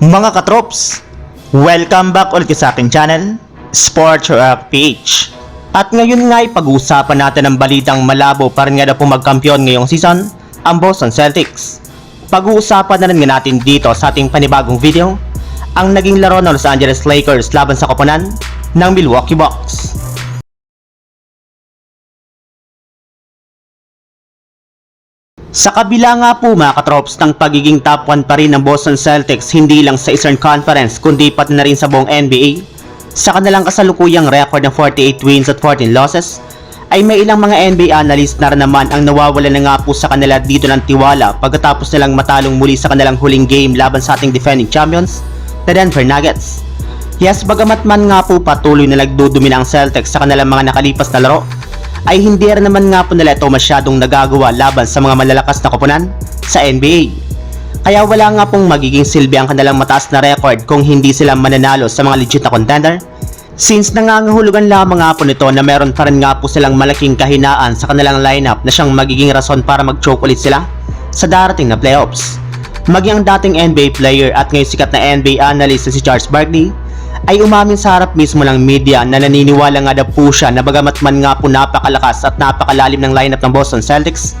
Mga katrops, welcome back ulit sa aking channel, Sports Rock PH. At ngayon nga ay pag-uusapan natin ang balitang malabo pa rin nga na po magkampiyon ngayong season, ang Boston Celtics. Pag-uusapan na rin nga natin dito sa ating panibagong video, ang naging laro ng Los Angeles Lakers laban sa koponan ng Milwaukee Bucks. Sa kabila nga po mga katrops ng pagiging top 1 pa rin ng Boston Celtics hindi lang sa Eastern Conference kundi pati na rin sa buong NBA, sa kanilang kasalukuyang record ng 48 wins at 14 losses, ay may ilang mga NBA analyst na naman ang nawawala na nga po sa kanila dito ng tiwala pagkatapos nilang matalong muli sa kanilang huling game laban sa ating defending champions, the Denver Nuggets. Yes, bagamat man nga po patuloy na nagdudumi ng Celtics sa kanilang mga nakalipas na laro, ay hindi rin naman nga po nila ito masyadong nagagawa laban sa mga malalakas na koponan sa NBA. Kaya wala nga pong magiging silbi ang kanilang mataas na record kung hindi sila mananalo sa mga legit na contender. Since nangangahulugan lamang nga po nito na meron pa rin nga po silang malaking kahinaan sa kanilang lineup na siyang magiging rason para mag-choke ulit sila sa darating na playoffs. Maging ang dating NBA player at ngayon sikat na NBA analyst na si Charles Barkley ay umamin sa harap mismo ng media na naniniwala nga daw po siya na bagamat man nga po napakalakas at napakalalim ng lineup ng Boston Celtics,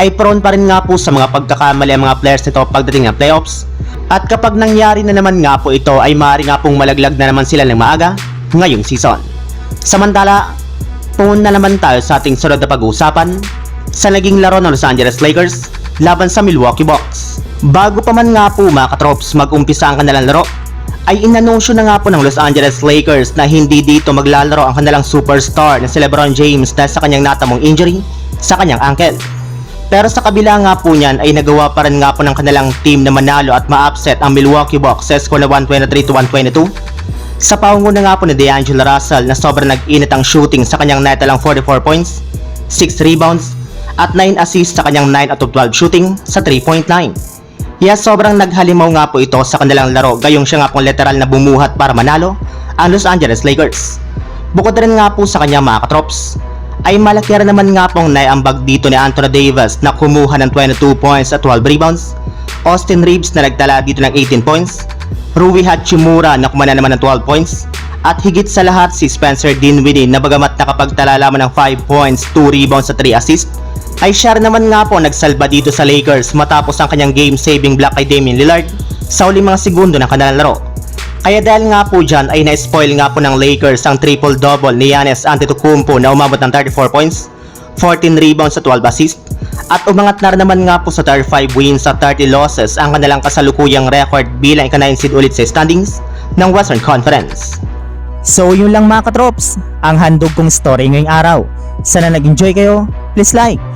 ay prone pa rin nga po sa mga pagkakamali ang mga players nito pagdating ng playoffs. At kapag nangyari na naman nga po ito ay maaari nga pong malaglag na naman sila ng maaga ngayong season. Samantala, pumun na naman tayo sa ating sunod na pag-uusapan sa naging laro ng Los Angeles Lakers laban sa Milwaukee Bucks. Bago pa man nga po mga katrops mag-umpisa ang kanilang laro, ay inanunsyo na nga po ng Los Angeles Lakers na hindi dito maglalaro ang kanilang superstar na si LeBron James dahil sa kanyang natamong injury sa kanyang ankle. Pero sa kabila nga po niyan ay nagawa pa rin nga po ng kanilang team na manalo at ma-upset ang Milwaukee Bucks sa na 123 to 122. Sa paunguna nga po ni D'Angelo Russell na sobrang nag-init ang shooting sa kanyang net lang 44 points, 6 rebounds, at 9 assists sa kanyang 9 out of 12 shooting sa 3-point line. Yes, sobrang naghalimaw nga po ito sa kanilang laro gayong siya nga pong literal na bumuhat para manalo ang Los Angeles Lakers. Bukod rin nga po sa kanyang mga katrops, ay malaki rin naman nga pong naiambag dito ni Anthony Davis na kumuha ng 22 points at 12 rebounds, Austin Reeves na nagtala dito ng 18 points, Rui Hachimura na kumana naman ng 12 points, at higit sa lahat si Spencer Dinwiddie na bagamat nakapagtala lamang ng 5 points, 2 rebounds at 3 assists, ay rin naman nga po nagsalba dito sa Lakers matapos ang kanyang game-saving block kay Damian Lillard sa uling mga segundo ng kanilang laro. Kaya dahil nga po dyan ay na-spoil nga po ng Lakers ang triple-double ni Giannis Antetokounmpo na umabot ng 34 points, 14 rebounds at 12 assists, at umangat na naman nga po sa 35 wins at 30 losses ang kanilang kasalukuyang record bilang ika-9 seed ulit sa standings ng Western Conference. So yun lang mga katrops, ang handog kong story ngayong araw. Sana nag-enjoy kayo, please like